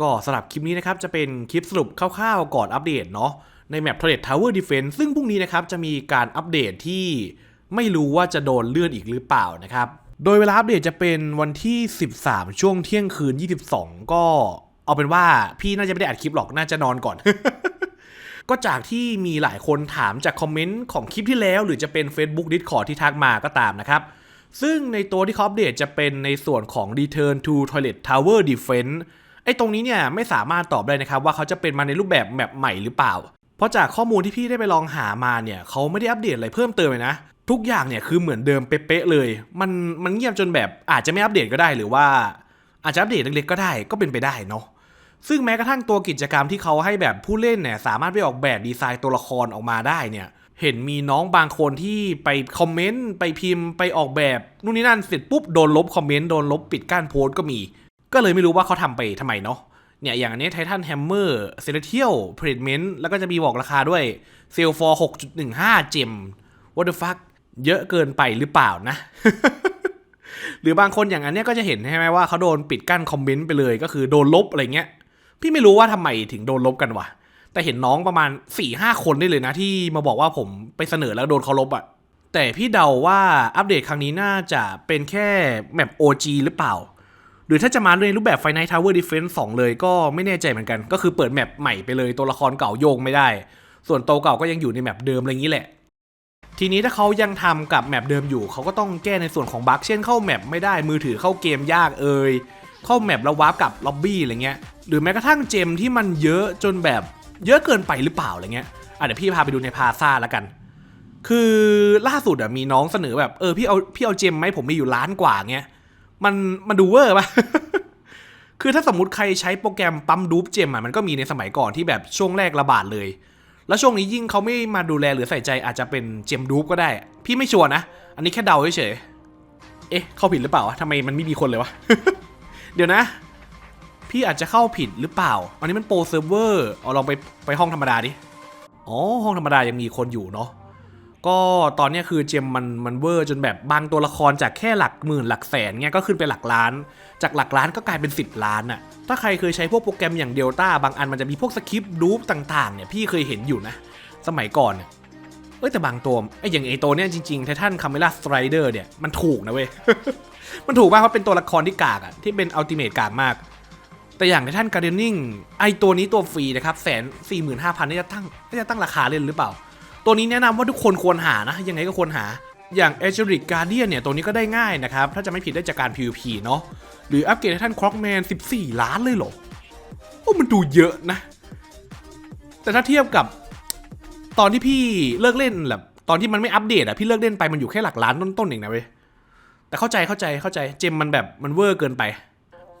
ก็สำหรับคลิปนี้นะครับจะเป็นคลิปสรุปคร่าวๆก่อนอัปเดตเนาะในแมป Toilet Tower Defense ซึ่งพรุ่งนี้นะครับจะมีการอัปเดตที่ไม่รู้ว่าจะโดนเลื่อนอีกหรือเปล่านะครับ โดยเวลาอัปเดตจะเป็นวันที่ 13 ช่วงเที่ยงคืน 22 ก็เอาเป็นว่าพี่น่าจะไม่ได้อัดคลิปหรอกน่าจะนอนก่อน ก็จากที่มีหลายคนถามจากคอมเมนต์ของคลิปที่แล้ว หรือจะเป็น Facebook Discord ที่ทักมาก็ตามนะครับ ซึ่งในตัวที่เขาอัปเดตจะเป็นในส่วนของ Return to Toilet Tower Defense ไอ้ตรงนี้เนี่ยไม่สามารถตอบได้นะครับว่าเขาจะเป็นมาในรูปแบบแมปใหม่หรือเปล่า เพราะจากข้อมูลที่พี่ได้ไปลองหามาเนี่ยเขาไม่ได้อัปเดตอะไรเพิ่มเติมเลยนะ ทุกอย่างเนี่ยคือเหมือนเดิมเป๊ะเลย มันมันเงียบจนแบบอาจจะไม่อัปเดตก็ได้หรือว่า อาจจะอัปเดตเล็กๆก็ได้ก็เป็นไปได้เนาะซึ่งแม้กระทั่งตัวกิจกรรมที่เขาให้แบบผู้เล่นเนี่ยสามารถไปออกแบบดีไซน์ตัวละครออกมาได้เนี่ยเห็นมีน้องบางคนที่ไปคอมเมนต์ไปพิมพ์ไปออกแบบนู่นนี่นั่นเสร็จปุ๊บโดนลบคอมเมนต์โดนลบปิดกั้นโพสต์ก็มี ก็เลยไม่รู้ว่าเขาทำไปทำไมเนาะเนี่ยอย่างอันนี้ไททันแฮมเมอร์เซเลเทียลเพรดเมนต์แล้วก็จะมีบอกราคาด้วยเซลฟอร์6.15เจม what the fuck เยอะเกินไปหรือเปล่านะ หรือบางคนอย่างอันเนี้ยก็จะเห็นใช่ไหมว่าเขาโดนปิดกั้นคอมเมนต์ไปเลยก็คือโดนลบอะไรเงี้ย พี่ไม่รู้ว่าทำไมถึงโดนลบกันวะ แต่เห็นน้องประมาณ4ี่ห้าคนได้เลยนะ ที่มาบอกว่าผมไปเสนอแล้วโดนเขาลบอะ แต่พี่เดาว่าอัปเดตครั้งนี้น่าจะเป็นแค่แมป OG หรือเปล่า หรือถ้าจะมาในรูปแบบ Final Tower Defense 2 เลยก็ไม่แน่ใจเหมือนกัน ก็คือเปิดแมปใหม่ไปเลยตัวละครเก่าโยงไม่ได้ ส่วนตัวเก่าก็ยังอยู่ในแมปเดิมอะไรอย่างนี้แหละ ทีนี้ถ้าเขายังทำกับแมปเดิมอยู่ เขาก็ต้องแก้ในส่วนของบั๊กเช่นเข้าแมปไม่ได้มือถือเข้าเกมยากเอ่ยเข้าแมปแล้ววาร์ปกับล็อบบี้อะไรเงี้ยหรือแม้กระทั่งเจมที่มันเยอะจนแบบเยอะเกินไปหรือเปล่าอะไรเงี้ยอะเดี๋ยวพี่พาไปดูในพาซ่าแล้วกัน คือล่าสุดอะมีน้องเสนอแบบเออพี่เอาพี่เอาเจมไหมผมมีอยู่ล้านกว่าเงี้ย มันมันดูเวอร์ปะคือถ้าสมมติใครใช้โปรแกรมปั๊มดูปเจมอะมันก็มีในสมัยก่อนที่แบบช่วงแรกระบาดเลย แล้วช่วงนี้ยิ่งเขาไม่มาดูแลหรือใส่ใจอาจจะเป็นเจมดูปก็ได้ พี่ไม่ชัวร์นะ อันนี้แค่เดาเฉยเอ๊ะ เข้าผิดหรือเปล่าวะทำไมมันไม่มีคนเลยวะ เดี๋ยวนะ พี่อาจจะเข้าผิดหรือเปล่า อันนี้มันโปรเซิร์ฟเวอร์เอาลองไปไปห้องธรรมดาดิ อ๋อ ห้องธรรมดายังมีคนอยู่เนาะ ก็ตอนนี้คือเจมมันมันเวอร์จนแบบบางตัวละครจากแค่หลักหมื่นหลักแสนเงี้ยก็ขึ้นไปหลักล้าน จากหลักล้านก็กลายเป็น 10 ล้านอะถ้าใครเคยใช้พวกโปรแกรมอย่างเดลต้าบางอันมันจะมีพวกสคริปต์ดูปต่างๆเนี่ยพี่เคยเห็นอยู่นะ สมัยก่อนเนี่ยเอ้ยแต่บางตัวไอ้อย่างไอ้ตัวเนี้ยจริงๆไททันคาเมล่าสไตรเดอร์เนี่ยมันถูกนะเว้ย มันถูกมากเพราะเป็นตัวละครที่กากอะที่เป็นอัลติเมทกากมาก แต่อย่างในท่านการ์เดนนิ่งไอตัวนี้ตัวฟรีนะครับแสนสี่หมื่นห้าพันนี่จะตั้งจะตั้งราคาเล่นหรือเปล่า ตัวนี้แนะนำว่าทุกคนควรหานะ ยังไงก็ควรหา อย่าง e อ g e r i c Guardian เนี่ย ตัวนี้ก็ได้ง่ายนะครับ ถ้าจะไม่ผิดได้จากการ PVP เนาะ หรืออัปเกรดให้ท่าน Crockman 14 ล้านเลยเหรอ โอ้มันดูเยอะนะ แต่ถ้าเทียบกับตอนที่พี่เลิกเล่นแบบตอนที่มันไม่อัปเดตอะพี่เลิกเล่นไปมันอยู่แค่หลักล้านต้นๆเองนะเว้ย แต่เข้าใจเข้าใจเข้าใจเจมมันแบบมันเวอร์เกินไป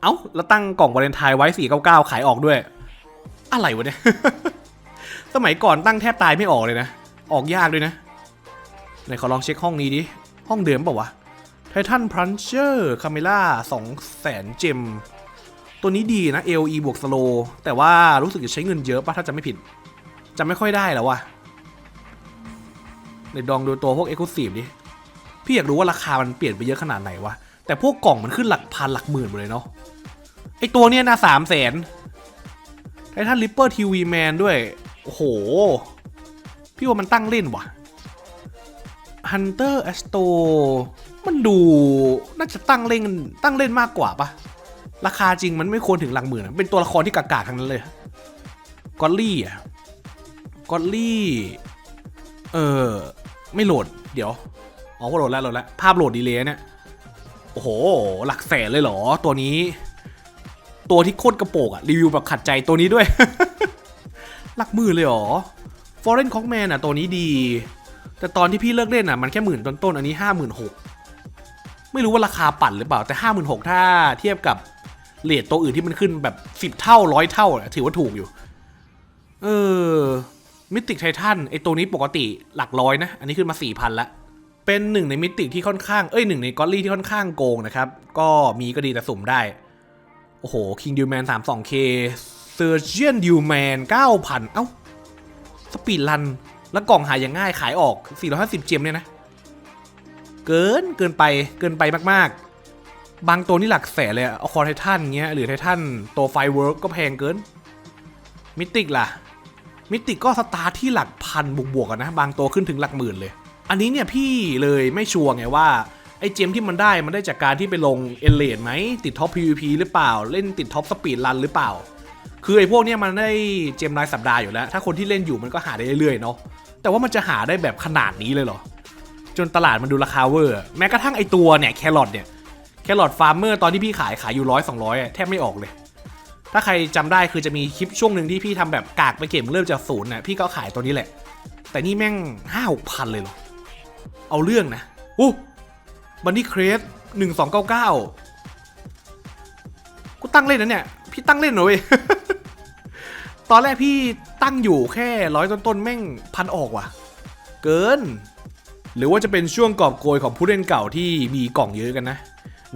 เอ้าแล้วตั้งกล่องวาเลนไทน์ไว้ 499 ขายออกด้วย อะไรวะเนี่ย สมัยก่อนตั้งแทบตายไม่ออกเลยนะ ออกยากด้วยนะไหนขอลองเช็คห้องนี้ดิ ห้องเดิมเปล่าวะไททันพรันเชอร์คาเมล่า2แสนเจม ตัวนี้ดีนะ LE บวกสโล แต่ว่ารู้สึกจะใช้เงินเยอะปะถ้าจะไม่ผิดจำไม่ค่อยได้แล้ววะในดองดูตัวพวก e x c l u s i v e ดิ พี่อยากรู้ว่าราคามันเปลี่ยนไปเยอะขนาดไหนวะ แต่พวกกล่องมันขึ้นหลักพันหลักหมื่นหมดเลยเนาะ ไอตัวเนี้ยนะสามแสนไททันริปเปอร์ทีวีแมนด้วย โอ้โห พี่ว่ามันตั้งเล่นว่ะ Hunter a s t o มันดูน่าจะตั้งเล่นตั้งเล่นมากกว่าปะราคาจริงมันไม่ควรถึงหลักหมื่นเป็นตัวละครที่กากาทั้งนั้นเลยกอลลี่อะกอลลี่เออไม่โหลดเดี๋ยวอ๋อโหลดแล้วโหลดแล้วภาพโหลดดีเลยเนี่ยโอ้โห หลักแสนเลยเหรอตัวนี้ ตัวที่โคตรกระโปงอะรีวิวแบบขัดใจตัวนี้ด้วย หลักหมื่นเลยเหรอ Foreign Cockman อะตัวนี้ดี แต่ตอนที่พี่เลิกเล่นอะมันแค่หมื่นต้นๆอันนี้ห้าหมื่นหกไม่รู้ว่าราคาปั่นหรือเปล่าแต่ห้าหมื่นหกถ้าเทียบกับเลทตัวอื่นที่มันขึ้นแบบสิบเท่าร้อยเท่าถือว่าถูกอยู่ เออมิติกไททันไอตัวนี้ปกติหลักร้อยนะ อันนี้ขึ้นมาสี่พันละ เป็นหนึ่งในมิติที่ค่อนข้างเอ้ยหนึ่งในกอลลี่ที่ค่อนข้างโกงนะครับ ก็มีก็ดีแต่สุ่มได้ โอ้โห King d u m a n 32K Surgeon d u m a n 9,000เอ้า สปีดรัน แล้วกล่องหายอย่างง่ายขายออก 450 เจมเนี่ยนะ เกินเกินไปเกินไปมากๆ บางตัวนี่หลักแสนเลยเอาคอไททันเงี้ย หรือไททันตัวไฟเวิร์กก็แพงเกิน มิติกล่ะ มิติกก็สตาร์ทที่หลักพันบวกๆกันนะ บางตัวขึ้นถึงหลักหมื่นเลย อันนี้เนี่ยพี่เลยไม่ชัวร์ไงว่าไอ้เจมที่มันได้มันได้จากการที่ไปลงเอเลดไหมติดท็อป PVP หรือเปล่า เล่นติดท็อปสปีดรันหรือเปล่า คือไอ้พวกเนี้ยมันได้เจมรายสัปดาห์อยู่แล้ว ถ้าคนที่เล่นอยู่มันก็หาได้เรื่อยๆเนาะแต่ว่ามันจะหาได้แบบขนาดนี้เลยเหรอ จนตลาดมันดูราคาเวอร์ แม้กระทั่งไอตัวเนี่ยแครอทเนี่ยแครอทฟาร์มเมอร์ตอนที่พี่ขายขายอยู่ร้อยสองร้อยแทบไม่ออกเลย ถ้าใครจำได้คือจะมีคลิปช่วงหนึ่งที่พี่ทำแบบกากไปเก็บเริ่มจากศูนย์น่ะพี่ก็ขายตัวนี้แหละ แต่นี่แม่งห้าหกพันเลยเหรอ เอาเรื่องนะอู้บันนี่เครสหนึ่งสองเก้าเก้ากูตั้งเล่นนะเนี่ย พี่ตั้งเล่นเหรอเว้ย ตอนแรกพี่ตั้งอยู่แค่ร้อยต้นๆแม่งพันออกว่ะ เกิน หรือว่าจะเป็นช่วงกอบโกยของผู้เล่นเก่าที่มีกล่องเยอะกันนะ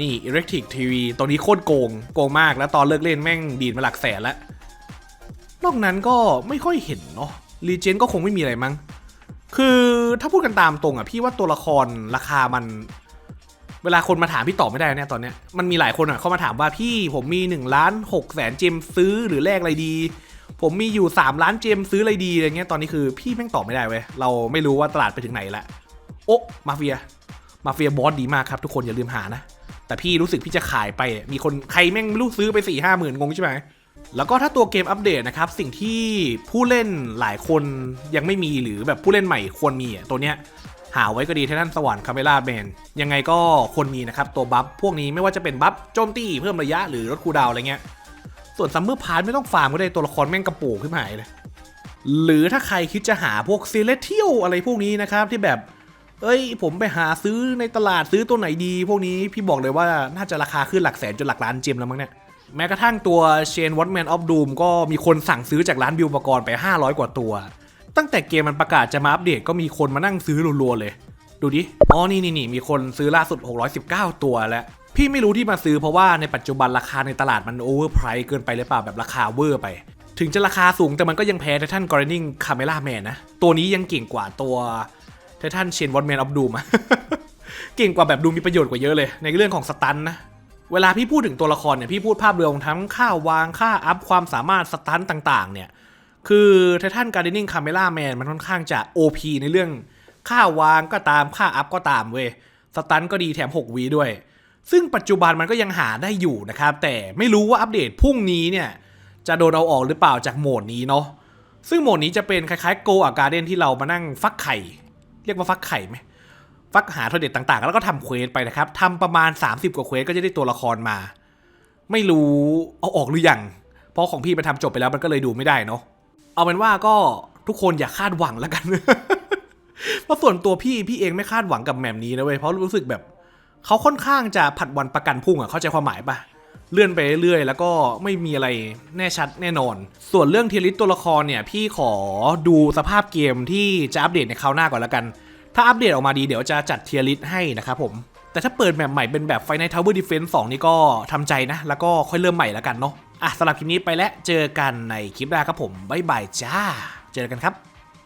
นี่ Electric TV ตัวนี้โคตรโกง โกงมากแล้วตอนเลิกเล่นแม่งดีดมาหลักแสนแล้วนอกนั้นก็ไม่ค่อยเห็นเนาะรีเจนก็คงไม่มีอะไรมั้ง คือถ้าพูดกันตามตรงอะพี่ว่าตัวละครราคามัน เวลาคนมาถามพี่ตอบไม่ได้เนี่ยตอนเนี้ยมันมีหลายคนอะเขามาถามว่าพี่ผมมี1ล้าน6แสนเจมซื้อหรือแลกอะไรดี ผมมีอยู่ 3 ล้านเจมซื้ออะไรดีอะไรเงี้ยตอนนี้คือพี่แม่งตอบไม่ได้เว้ยเราไม่รู้ว่าตลาดไปถึงไหนละโอ๊ะมาเฟียมาเฟียบอสดีมากครับทุกคนอย่าลืมหานะ แต่พี่รู้สึกพี่จะขายไปมีคนใครแม่งไม่รู้ซื้อไป4ี่ห้าหมื่นงงใช่ไหมแล้วก็ถ้าตัวเกมอัปเดตนะครับ สิ่งที่ผู้เล่นหลายคนยังไม่มีหรือแบบผู้เล่นใหม่ควรมีตัวเนี้ยหาไว้ก็ดีททันสวรรค์คาเมล่าแมนยังไงก็ควรมีนะครับ ตัวบัฟพวกนี้ไม่ว่าจะเป็นบัฟโจมตีเพิ่มระยะหรือลดคูดาวอะไรเงี้ย ส่วนซัมเมอร์พาร์ไม่ต้องฟาร์มก็ได้ตัวละครแม่งกระปูขึ้นมาเลยหรือถ้าใครคิดจะหาพวกเซเลเทียลอะไรพวกนี้นะครับที่แบบ เอ้ย ผมไปหาซื้อในตลาดซื้อตัวไหนดี พวกนี้พี่บอกเลยว่าน่าจะราคาขึ้นหลักแสนจนหลักล้านเจมแล้วมั้งเนี่ยแม้กระทั่งตัวเชนวอตแมนออฟดูมก็มีคนสั่งซื้อจากร้านบิวปกรณ์ไป 500 กว่าตัว ตั้งแต่เกมมันประกาศจะมาอัปเดตก็มีคนมานั่งซื้อรัวๆเลย ดูดิ อ๋อ นี่นี่นี่มีคนซื้อล่าสุด 619 ตัวแล้ว พี่ไม่รู้ที่มาซื้อเพราะว่าในปัจจุบันราคาในตลาดมันโอเวอร์ไพรส์เกินไปหรือเปล่าแบบราคาเวอร์ไป ถึงจะราคาสูงแต่มันก็ยังแพ้ไททันกรนิงคาเมล่าแมนนะ ตัวนี้ยังเก่งกว่าตัวไททันเชนวอตแมนออฟดูมเก่งกว่าแบบดูมีประโยชน์กว่าเยอะเลย ในเรื่องของสตันนะเวลาพี่พูดถึงตัวละครเนี่ยพี่พูดภาพรวมทั้งค่าวางค่าอัพความสามารถสตันต่างๆ เนี่ยคือไททันการ์เดนิงคาเมล่าแมนมันค่อนข้างจะ OP ในเรื่อง ค่าวางก็ตามค่าอัพก็ตามเว้ยสตันก็ดีแถม 6วีด้วย ซึ่งปัจจุบันมันก็ยังหาได้อยู่นะครับ แต่ไม่รู้ว่าอัปเดตพรุ่งนี้เนี่ย จะโดนเอาออกหรือเปล่าจากโหมดนี้เนาะซึ่งโหมดนี้จะเป็นคล้ายๆ Go a Garden ที่เรามานั่งฟักไข่ เรียกว่าฟักไข่ไหมฟักหาทอเด็ดต่างๆ แล้วก็ทำเควสไปนะครับทำประมาณ 30 กว่าเควสก็จะได้ตัวละครมา ไม่รู้เอาออกหรือยังเพราะของพี่ไปทำจบไปแล้วมันก็เลยดูไม่ได้เนาะเอาเป็นว่าก็ทุกคนอย่าคาดหวังแล้วกัน เพราะส่วนตัวพี่พี่เองไม่คาดหวังกับแมมนี้นะเว้ยเพราะรู้สึกแบบ เขาค่อนข้างจะผัดวันประกันพุ่งอะเข้าใจความหมายปะเลื่อนไปเรื่อยๆแล้วก็ไม่มีอะไรแน่ชัดแน่นอน ส่วนเรื่องเทลิสตัวละครเนี่ยพี่ขอดูสภาพเกมที่จะอัปเดตในคราวหน้าก่อนแล้วกัน ถ้าอัปเดตออกมาดีเดี๋ยวจะจัดเทลิสให้นะครับผม แต่ถ้าเปิดแบบใหม่เป็นแบบ Final Tower Defense 2นี่ก็ทำใจนะ แล้วก็ค่อยเริ่มใหม่แล้วกันเนาะอะสำหรับคลิปนี้ไปแล้วเจอกันในคลิปหน้าครับผมบ๊ายบายจ้า เจอกันครับ